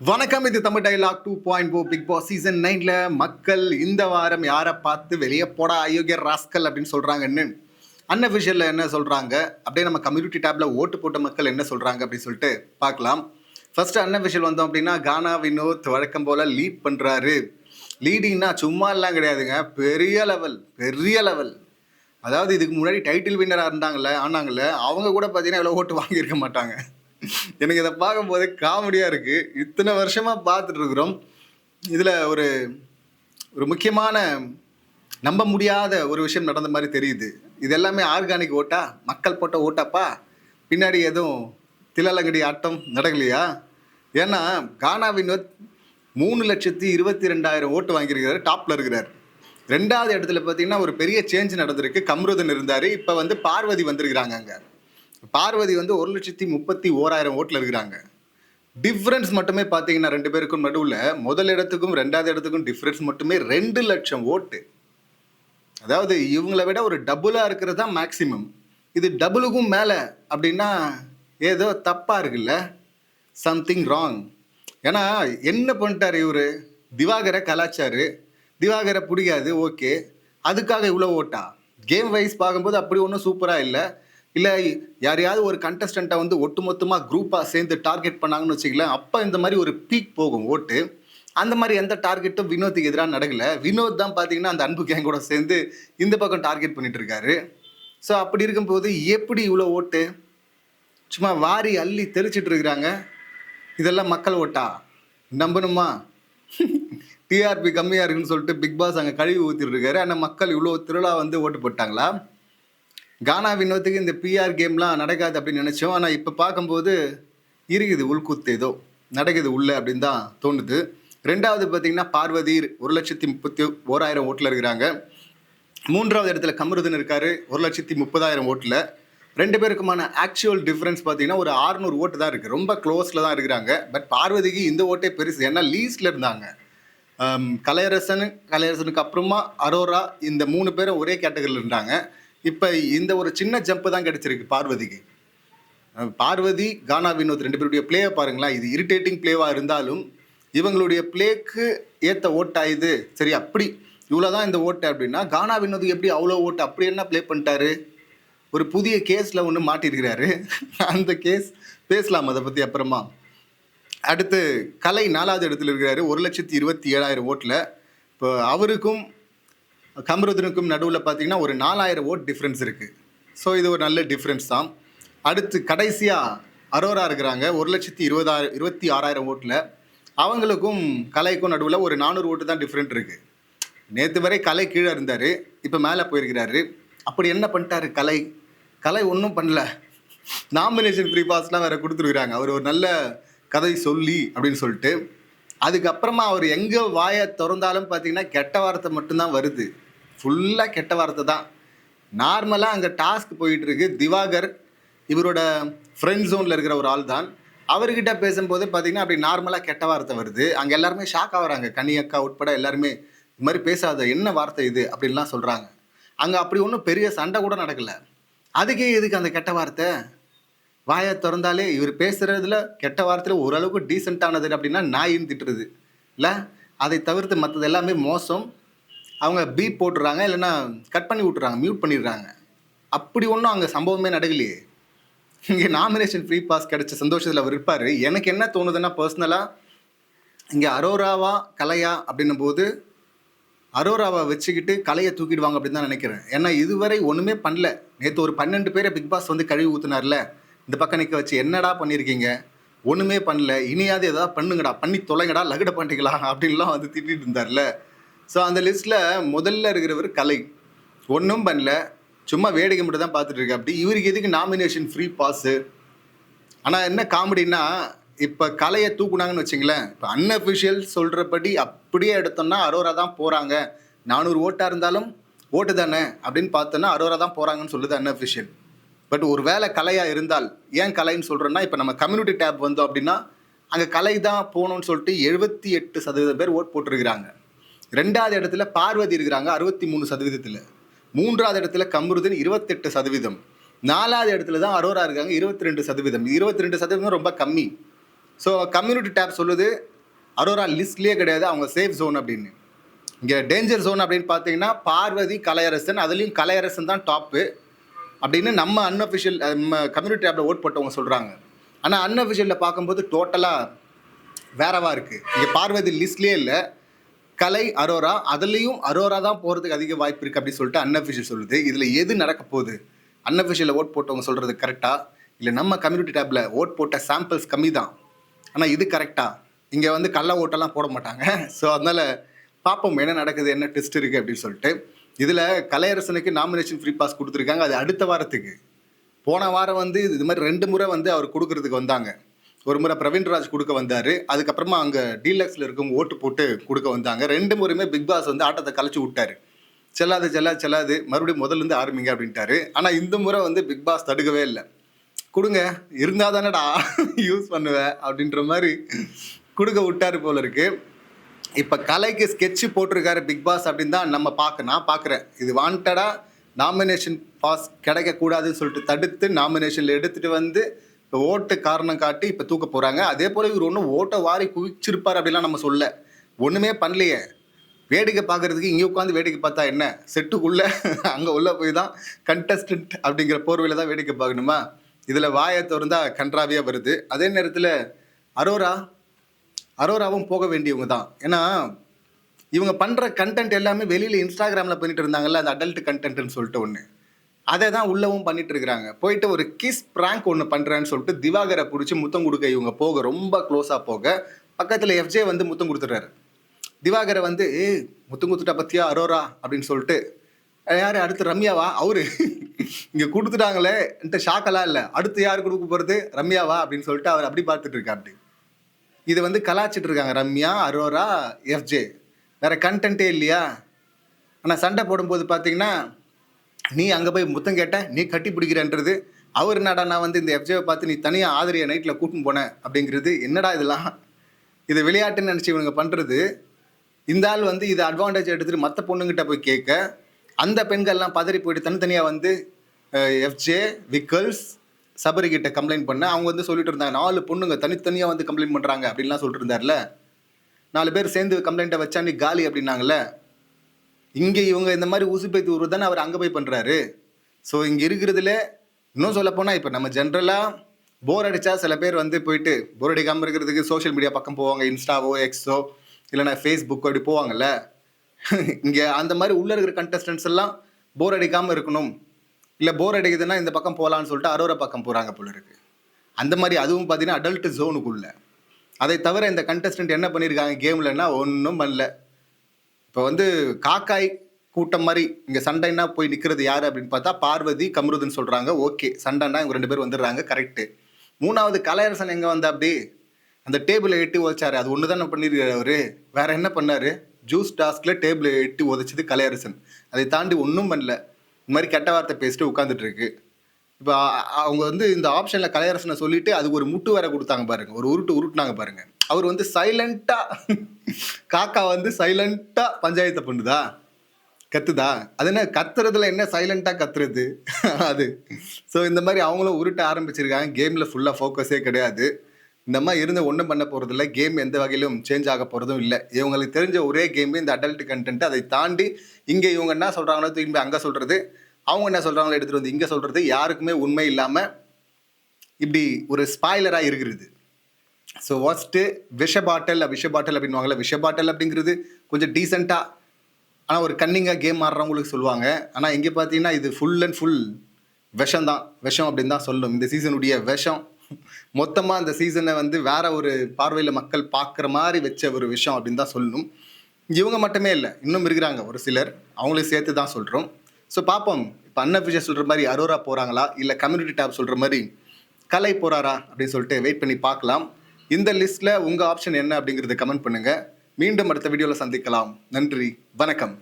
வணக்கம் இது Tamil dialogue two point O Bigg Boss season நைன்ல மக்கள் இந்த வாரம் யாரை பார்த்து வெளியே போட அயோக்கிய ராஸ்கல் அப்படின்னு சொல்றாங்கன்னு அன்அஃபிஷியல்ல என்ன சொல்றாங்க? அப்படியே நம்ம கம்யூனிட்டி டேப்ல ஓட்டு போட்ட மக்கள் என்ன சொல்றாங்க அப்படின்னு சொல்லிட்டு பார்க்கலாம். ஃபர்ஸ்ட் அன்அஃபிஷியல் வந்தோம் அப்படின்னா கானா வினோத் வழக்கம் போல லீட் பண்றாரு. லீடிங்னா சும்மா எல்லாம் கிடையாதுங்க பெரிய லெவல் பெரிய லெவல் அதாவது இதுக்கு முன்னாடி டைட்டில் வின்னராக இருந்தாங்கல்ல ஆனாங்கல்ல அவங்க கூட பார்த்தீங்கன்னா இவ்வளோ ஓட்டு வாங்கியிருக்க மாட்டாங்க. எனக்கு இதை பார்க்கும்போதே காமெடியாக இருக்குது இத்தனை வருஷமாக பார்த்துட்டு இருக்கிறோம். இதில் ஒரு ஒரு முக்கியமான நம்ப முடியாத ஒரு விஷயம் நடந்த மாதிரி தெரியுது. இது எல்லாமே ஆர்கானிக் ஓட்டா? மக்கள் போட்ட ஓட்டாப்பா? பின்னாடி எதுவும் திலலங்கடி ஆட்டம் நடக்கலையா? ஏன்னா கானா வினோத் மூணு லட்சத்தி இருபத்தி ரெண்டாயிரம் ஓட்டு வாங்கியிருக்கிறார் டாப்பில் இருக்கிறார். ரெண்டாவது இடத்துல பார்த்தீங்கன்னா ஒரு பெரிய சேஞ்ச் நடந்திருக்கு. கம்ருதன் இருந்தார். இப்போ வந்து பார்வதி வந்திருக்கிறாங்க அங்கே. பார்வதி வந்து ஒரு லட்சத்தி முப்பத்தி ஓராயிரம் ஓட்டில் இருக்கிறாங்க. டிஃப்ரென்ஸ் மட்டுமே பார்த்தீங்கன்னா ரெண்டு பேருக்கும் நடுவில் முதல் இடத்துக்கும் ரெண்டாவது இடத்துக்கும் டிஃப்ரென்ஸ் மட்டுமே ரெண்டு லட்சம் ஓட்டு. அதாவது இவங்களை விட ஒரு டபுளாக இருக்கிறது தான் மேக்சிமம் இது டபுளுக்கும் மேலே அப்படின்னா ஏதோ தப்பாக இருக்குல்ல? சம்திங் ராங் ஏன்னா என்ன பண்ணிட்டார் இவர்? திவாகரை கலாச்சாரு. திவாகரை பிடிக்காது ஓகே. அதுக்காக இவ்வளோ ஓட்டா? கேம் வைஸ் பார்க்கும்போது அப்படி ஒன்றும் சூப்பராக இல்லை. இல்லை யாரையாவது ஒரு கண்டஸ்டண்ட்டை வந்து ஒட்டுமொத்தமாக குரூப்பாக சேர்ந்து டார்கெட் பண்ணாங்கன்னு வச்சுக்கலாம் அப்போ இந்த மாதிரி ஒரு பீக் போகும் ஓட்டு. அந்த மாதிரி எந்த டார்கெட்டும் வினோத்துக்கு எதிராக நடக்கலை. வினோத் தான் பார்த்தீங்கன்னா அந்த அன்பு கேங் கூட சேர்ந்து இந்த பக்கம் டார்கெட் பண்ணிட்டு இருக்காரு. ஸோ அப்படி இருக்கும்போது எப்படி இவ்வளோ ஓட்டு? சும்மா வாரி அள்ளி தெளிச்சிட்டு இருக்கிறாங்க. இதெல்லாம் மக்கள் ஓட்டா? நம்பணுமா? டிஆர்பி கம்மியாக இருக்குன்னு சொல்லிட்டு பிக் பாஸ் அங்கே கழுவி ஊற்றிட்டு இருக்காரு. ஆனால் மக்கள் இவ்வளோ திருவிழா வந்து ஓட்டு போட்டாங்களா? கானா வினோத்துக்கு இந்த பிஆர் கேம்லாம் நடக்காது அப்படின்னு நினச்சோம். ஆனால் இப்போ பார்க்கும்போது இருக்குது உள்குத்து ஏதோ நடக்குது உள்ள அப்படின்னு தான் தோணுது. ரெண்டாவது பார்த்தீங்கன்னா பார்வதி ஒரு லட்சத்தி முப்பத்தி ஓராயிரம் ஓட்டில் இருக்கிறாங்க. மூன்றாவது இடத்துல கமருதன் இருக்கார் ஒரு லட்சத்தி முப்பதாயிரம் ஓட்டில். ரெண்டு பேருக்குமான ஆக்சுவல் டிஃப்ரென்ஸ் பார்த்தீங்கன்னா ஒரு 600 ஓட்டு தான் இருக்குது ரொம்ப க்ளோஸில் தான் இருக்கிறாங்க. பட் பார்வதிக்கு இந்த ஓட்டே பெருசு. ஏன்னா லீஸ்டில் இருந்தாங்க. கலையரசன் கலையரசனுக்கு அப்புறமா அரோரா இந்த மூணு பேரும் ஒரே கேட்டகரியில் இருந்தாங்க. இப்போ இந்த ஒரு சின்ன ஜம்ப் தான் கிடைச்சிருக்கு பார்வதிக்கு. பார்வதி கானா வினோத் ரெண்டு பேருடைய பிளேயை பாருங்களேன். இது இரிட்டேட்டிங் பிளேவாக இருந்தாலும் இவங்களுடைய பிளேக்கு ஏற்ற ஓட்டா இது? சரி அப்படி. இவ்வளோ தான் இந்த ஓட்டு அப்படின்னா கானா வினோத் எப்படி அவ்வளோ ஓட்டு அப்படி என்ன ப்ளே பண்ணிட்டாரு? ஒரு புதிய கேஸில் ஒன்று மாட்டியிருக்கிறாரு அந்த கேஸ் பேசலாம் அதை பற்றி அப்புறமா. அடுத்து கலை நாலாவது இடத்துல இருக்கிறாரு. ஒரு லட்சத்தி இருபத்தி ஏழாயிரம் ஓட்டில். இப்போ அவருக்கும் கமருதனுக்கும் நடுவில் பார்த்தீங்கன்னா ஒரு நாலாயிரம் ஓட் டிஃப்ரென்ஸ் இருக்குது ஸோ இது ஒரு நல்ல டிஃப்ரென்ஸ் தான். அடுத்து கடைசியாக அரோரா இருக்கிறாங்க. ஒரு லட்சத்தி இருபதாயிரம் இருபத்தி ஆறாயிரம் ஓட்டில் அவங்களுக்கும் கலைக்கும் நடுவில் ஒரு நானூறு ஓட்டு தான் டிஃப்ரெண்ட் இருக்குது நேற்று வரை கலை கீழே இருந்தார். இப்போ மேலே போயிருக்கிறாரு. அப்படி என்ன பண்ணிட்டாரு கலை? கலை ஒன்றும் பண்ணல. நாமினேஷன் ஃப்ரீ பாஸ்லாம் வேறு கொடுத்துருக்குறாங்க. அவர் ஒரு நல்ல கதை சொல்லி அப்படின்னு சொல்லிட்டு. அதுக்கப்புறமா அவர் எங்கே வாயை திறந்தாலும் பார்த்தீங்கன்னா கெட்ட வார்த்தை மட்டும்தான் வருது. ஃபுல்லாக கெட்ட வார்த்தை தான். நார்மலாக அங்கே டாஸ்க் போயிட்டுருக்கு. திவாகர் இவரோட ஃப்ரெண்ட் ஜோனில் இருக்கிற ஒரு ஆள் தான் அவர்கிட்ட பேசும்போது பார்த்தீங்கன்னா அப்படி நார்மலாக கெட்ட வார்த்தை வருது. அங்கே எல்லாருமே ஷாக் ஆகிறாங்க கனி அக்கா உட்பட எல்லாருமே இது மாதிரி பேசாத என்ன வார்த்தை இது? அப்படின்லாம் சொல்கிறாங்க அங்கே அப்படி ஒன்றும் பெரிய சண்டை கூட நடக்கலை. அதுக்கே எதுக்கு அந்த கெட்ட வார்த்தை? வாயை திறந்தாலே இவர் பேசுகிறதுல கெட்ட வார்த்தையில் ஓரளவுக்கு டீசெண்டானது அப்படின்னா நாயின்னு திட்டுறது. இல்லை? அதை தவிர்த்து மற்றது எல்லாமே மோசம். அவங்க பீப் போட்டுறாங்க இல்லைன்னா கட் பண்ணி விட்டுறாங்க மியூட் பண்ணிடுறாங்க. அப்படி ஒன்றும் அங்கே சம்பவமே நடக்கலையே. இங்கே நாமினேஷன் ஃப்ரீ பாஸ் கிடச்ச சந்தோஷத்தில் அவர் இருப்பார். எனக்கு என்ன தோணுதுன்னா பர்சனலாக இங்கே அரோராவா கலையா அப்படின்னும் போது அரோராவை வச்சுக்கிட்டு கலையை தூக்கிடுவாங்க அப்படின்னு தான் நினைக்கிறேன். ஏன்னா இதுவரை ஒன்றுமே பண்ணல. நேற்று ஒரு பன்னெண்டு பேரை பிக் பாஸ் வந்து கழுவி ஊற்றுனார்ல இந்த பக்கம் நிற்க வச்சு என்னடா பண்ணியிருக்கீங்க ஒன்றுமே பண்ணல. இனியாவது எதாவது பண்ணுங்கடா. பண்ணி தொலைங்கடா. லகுட பண்ணிக்கலாம். அப்படின்லாம் வந்து திட்டிகிட்டு இருந்தார்ல. ஸோ அந்த லிஸ்ட்டில் முதல்ல இருக்கிறவர் கலை. ஒன்றும் பண்ணல. சும்மா வேடிக்கை மட்டும் தான் பார்த்துட்டு இருக்கா அப்படி இவருக்கு எதுக்கு நாமினேஷன் ஃப்ரீ பாஸு ஆனால் என்ன காமெடின்னா இப்போ கலையை தூக்குனாங்கன்னு வச்சுங்களேன் இப்போ அன்அஃபிஷியல் சொல்கிறபடி அப்படியே எடுத்தோம்னா அரோரா தான் போகிறாங்க நானூறு ஓட்டாக இருந்தாலும் ஓட்டு தானே அப்படின்னு பார்த்தோன்னா அரோரா தான் போகிறாங்கன்னு சொல்லுது அன்அஃபிஷியல் பட் ஒரு வேளை கலையாக இருந்தால் ஏன் கலைன்னு சொல்கிறோன்னா இப்போ நம்ம கம்யூனிட்டி டேப் வந்தோம் அப்படின்னா அங்கே கலை தான் போகணும்னு சொல்லிட்டு எழுபத்தி எட்டு சதவீதம் பேர் ஓட் போட்டிருக்கிறாங்க. ரெண்டாவது இடத்துல பார்வதி இருக்கிறாங்க அறுபத்தி மூணு சதவீதத்தில். மூன்றாவது இடத்துல கம்ருதன் இருபத்தெட்டு சதவீதம். நாலாவது இடத்துல தான் அரோரா இருக்காங்க இருபத்தி ரெண்டு சதவீதம். இருபத்தி ரெண்டு சதவீதம் ரொம்ப கம்மி. ஸோ கம்யூனிட்டி டேப் சொல்லுது அரோரா லிஸ்ட்லேயே கிடையாது அவங்க சேஃப் ஜோன் அப்படின்னு. இங்கே டேஞ்சர் ஜோன் அப்படின்னு பார்த்தீங்கன்னா பார்வதி கலையரசன் அதுலேயும் கலையரசன் தான் டாப்பு அப்படின்னு நம்ம அன்அஃபிஷியல் நம்ம கம்யூனிட்டி டேப்பில் ஓட் போட்டவங்க சொல்கிறாங்க ஆனால் அன்அஃபிஷியலில் பார்க்கும்போது டோட்டலாக வேறவா இருக்குது இங்கே பார்வதி லிஸ்ட்லேயே இல்லை. கலை அரோரா அதுலேயும் அரோரா தான் போகிறதுக்கு அதிக வாய்ப்பு இருக்குது அப்படின்னு சொல்லிட்டு அன்அஃபிஷியல் சொல்லுது. இதில் எது நடக்க போகுது? அன்அஃபிஷியலில் ஓட் போட்டவங்க சொல்கிறது கரெக்டாக இல்லை நம்ம கம்யூனிட்டி டேப்பில் ஓட் போட்ட சாம்பிள்ஸ் கம்மி தான். ஆனால் இது கரெக்டாக இங்கே வந்து கள்ள ஓட்டெல்லாம் போட மாட்டாங்க. ஸோ அதனால் பார்ப்போம் என்ன நடக்குது என்ன டெஸ்ட் இருக்குது அப்படின்னு சொல்லிட்டு. இதில் கலையரசனுக்கு நாமினேஷன் ஃப்ரீ பாஸ் கொடுத்துருக்காங்க. அது அடுத்த வாரத்துக்கு. போன வாரம் வந்து இது மாதிரி ரெண்டு முறை வந்து அவர் கொடுக்கறதுக்கு வந்தாங்க. ஒரு முறை பிரவீன்ராஜ் கொடுக்க வந்தார். அதுக்கப்புறமா அங்கே டீலக்ஸில் இருக்கவங்க ஓட்டு போட்டு கொடுக்க வந்தாங்க. ரெண்டு முறையுமே பிக் பாஸ் வந்து ஆட்டத்தை கலைச்சி விட்டார். செல்லாது செல்லாது செல்லாது மறுபடியும் முதல்லேருந்து ஆரம்பிங்க அப்படின்ட்டாரு. ஆனால் இந்த முறை வந்து பிக் பாஸ் தடுக்கவே இல்லை. கொடுங்க இருந்தால் தானடா யூஸ் பண்ணுவேன் அப்படின்ற மாதிரி கொடுக்க விட்டாரு போல இருக்குது இப்போ கலைக்கு ஸ்கெட்ச் போட்டிருக்காரு பிக் பாஸ் அப்படின்னு தான் நம்ம பார்க்க நான் பார்க்குறேன் இது வாண்டடாக நாமினேஷன் பாஸ் கிடைக்கக்கூடாதுன்னு சொல்லிட்டு தடுத்து நாமினேஷனில் எடுத்துகிட்டு வந்து ஓட்டு காரணம் காட்டி இப்போ தூக்க போகிறாங்க அதே போல் இவர் ஒன்றும் ஓட்டை வாரி குவிச்சிருப்பார் அப்படிலாம் நம்ம சொல்ல. ஒன்றுமே பண்ணலையே. வேடிக்கை பார்க்குறதுக்கு இங்கே உட்காந்து வேடிக்கை பார்த்தா என்ன? செட்டுக்குள்ளே அங்கே உள்ளே போய் தான் கண்டஸ்டன்ட் அப்படிங்கிற போர்வையில் தான் வேடிக்கை பார்க்கணுமா? இதில் வாயை திறந்தால் கன்றாவியாக வருது. அதே நேரத்தில் அரோரா அரோராவும் போக வேண்டியவங்க தான். ஏன்னா இவங்க பண்ணுற கண்டென்ட் எல்லாமே வெளியில் இன்ஸ்டாகிராமில் பண்ணிட்டு இருந்தாங்கல்ல அந்த அடல்ட் கண்டென்ட்னு சொல்லிட்டு ஒன்று அதை தான் உள்ளவும் பண்ணிட்டு இருக்கிறாங்க போயிட்டு ஒரு கிஸ் பிராங்க் ஒன்று பண்ணுறேன்னு சொல்லிட்டு திவாகரை பிடிச்சி முத்தம் கொடுக்க இவங்க போக ரொம்ப க்ளோஸாக போக பக்கத்தில் எஃப்ஜே வந்து முத்தம் கொடுத்துட்றாரு. திவாகரை வந்து ஏ முத்தம் கொடுத்துட்டா பத்தியா அரோரா? அப்படின்னு சொல்லிட்டு யார்? அடுத்து ரம்யாவா? அவரு. இங்கே கொடுத்துட்டாங்களே என்கிட்ட ஷாக்கெல்லாம் இல்லை. அடுத்து யார் கொடுக்க போகிறது ரம்யாவா? அப்படின்னு சொல்லிட்டு அவர் அப்படி பார்த்துட்டு இருக்காரு. இது வந்து கலாச்சிட்டு இருக்காங்க ரம்யா அரோரா எஃப்ஜே வேற கண்டென்ட்டே இல்லையா? ஆனால் சண்டை போடும்போது பார்த்தீங்கன்னா நீ அங்கே போய் முத்தம் கேட்ட நீ கட்டி பிடிக்கிறன்றது. அவர் என்னடா நான் வந்து இந்த எஃப்ஜேவை பார்த்து நீ தனியாக ஆதரியை நைட்டில் கூட்டின்னு போனேன் அப்படிங்கிறது என்னடா இதெல்லாம்? இது விளையாட்டுன்னு நினச்சி இவனுங்க பண்ணுறது இந்த ஆள் வந்து இது அட்வான்டேஜ் எடுத்துகிட்டு மற்ற பொண்ணுங்கிட்ட போய் கேட்க அந்த பெண்கள்லாம் பதறி போயிட்டு தனித்தனியாக வந்து எஃப்ஜே விக்கல்ஸ் சபரி கிட்ட கம்ப்ளைண்ட் பண்ண அவங்க வந்து சொல்லிட்டு இருந்தாங்க நாலு பொண்ணுங்க தனித்தனியாக வந்து கம்ப்ளைண்ட் பண்ணுறாங்க அப்படின்லாம் சொல்லிட்டு இருந்தார்ல. நாலு பேர் சேர்ந்து கம்ப்ளைண்ட்டை வச்சா நீ காலி அப்படின்னாங்கல்ல. இங்கே இவங்க இந்த மாதிரி ஊசி பைத்து விடுறது தானே அவர் அங்கே போய் பண்ணுறாரு ஸோ இங்கே இருக்கிறதுல இன்னும் சொல்லப்போனால் இப்போ நம்ம ஜென்ரலாக போர் அடித்தா சில பேர் வந்து போயிட்டு போர் அடிக்காமல் இருக்கிறதுக்கு சோஷியல் மீடியா பக்கம் போவாங்க இன்ஸ்டாவோ எக்ஸோ இல்லைனா ஃபேஸ்புக்கோ அப்படி போவாங்கல்ல? இங்கே அந்த மாதிரி உள்ளே இருக்கிற கண்டஸ்டன்ஸ் எல்லாம் போர் அடிக்காமல் இருக்கணும். இல்லை போர் அடிக்குதுன்னா இந்த பக்கம் போகலான்னு சொல்லிட்டு அரோரா பக்கம் போகிறாங்க போல இருக்கு. அந்த மாதிரி அதுவும் பார்த்தீங்கன்னா அடல்ட் ஜோனுக்குள்ளே அதை தவிர இந்த கண்டஸ்டன்ட் என்ன பண்ணியிருக்காங்க கேம்லன்னா ஒன்றும் பண்ணல. இப்போ வந்து காக்காய் கூட்டம் மாதிரி இங்கே சண்டைன்னா போய் நிற்கிறது யார் அப்படின்னு பார்த்தா பார்வதி கம்ருதுன்னு சொல்கிறாங்க ஓகே சண்டைன்னா இவங்க ரெண்டு பேர் வந்துடுறாங்க. கரெக்டு மூணாவது கலையரசன் எங்கே வந்தா அப்படி அந்த டேபிளை எட்டி உதைச்சாரு. அது ஒன்று தானே பண்ணியிருக்காரு அவரு. வேற என்ன பண்ணார்? ஜூஸ் டாஸ்கில் டேபிளை எட்டி உதச்சது கலையரசன். அதை தாண்டி ஒன்றும் பண்ணல. இந்த மாதிரி கெட்ட வார்த்தை பேசிட்டு உட்காந்துட்டு இருக்கு. இப்போ அவங்க வந்து இந்த ஆப்ஷனில் கலையரசனை சொல்லிட்டு அதுக்கு ஒரு முட்டு வேற கொடுத்தாங்க பாருங்க. ஒரு உருட்டு உருட்டுனாங்க பாருங்க. அவர் வந்து சைலண்டா காக்கா வந்து சைலண்டா பஞ்சாயத்தை பண்ணுதா? கத்துதா? அது என்ன கத்துறதுல என்ன சைலண்டா கத்துறது? அது. ஸோ இந்த மாதிரி அவங்களும் உருட்ட ஆரம்பிச்சிருக்காங்க. கேமில் ஃபுல்லாக ஃபோக்கஸே கிடையாது. இந்த மாதிரி இருந்து ஒன்றும் பண்ண போகிறதில்ல கேம் எந்த வகையிலும் சேஞ்ச் ஆக போகிறதும் இல்லை. இவங்களுக்கு தெரிஞ்ச ஒரே கேம் இந்த அடல்ட் கண்டென்ட் அதை தாண்டி இங்கே இவங்க என்ன சொல்கிறாங்களோ திரும்பி அங்கே சொல்கிறது அவங்க என்ன சொல்கிறாங்களோ எடுத்துகிட்டு வந்து இங்கே சொல்கிறது யாருக்குமே உண்மை இல்லாமல் இப்படி ஒரு ஸ்பாய்லராக இருக்கிறது. ஸோ ஃபஸ்ட்டு விஷ பாட்டில் விஷ பாட்டில் அப்படின்வாங்கல்ல விஷ பாட்டில் அப்படிங்கிறது கொஞ்சம் டீசெண்டாக ஆனால் ஒரு கன்னிங்காக கேம் ஆடுறவங்களுக்கு சொல்லுவாங்க. ஆனால் இங்கே பார்த்தீங்கன்னா இது ஃபுல் அண்ட் ஃபுல் விஷம் தான். விஷம் அப்படின்னு தான் சொல்லும். இந்த சீசனுடைய விஷம். மொத்தமாக இந்த சீசனை வந்து வேற ஒரு பார்வையில் மக்கள் பார்க்குற மாதிரி வச்ச ஒரு விஷயம் அப்படின்னு தான் சொல்லணும் இவங்க மட்டுமே இல்லை இன்னும் இருக்கிறாங்க ஒரு சிலர். அவங்களையும் சேர்த்து தான் சொல்கிறோம் ஸோ பார்ப்போம். இப்போ அன்னபிஷர் சொல்கிற மாதிரி அரோரா போகிறாங்களா இல்லை கம்யூனிட்டி டேப் சொல்கிற மாதிரி கலை போகிறாரா அப்படின்னு சொல்லிட்டு வெயிட் பண்ணி பார்க்கலாம். இந்த லிஸ்ட்டில் உங்கள் ஆப்ஷன் என்ன அப்படிங்கிறத கமெண்ட் பண்ணுங்கள் மீண்டும் அடுத்த வீடியோவில் சந்திக்கலாம். நன்றி. வணக்கம்.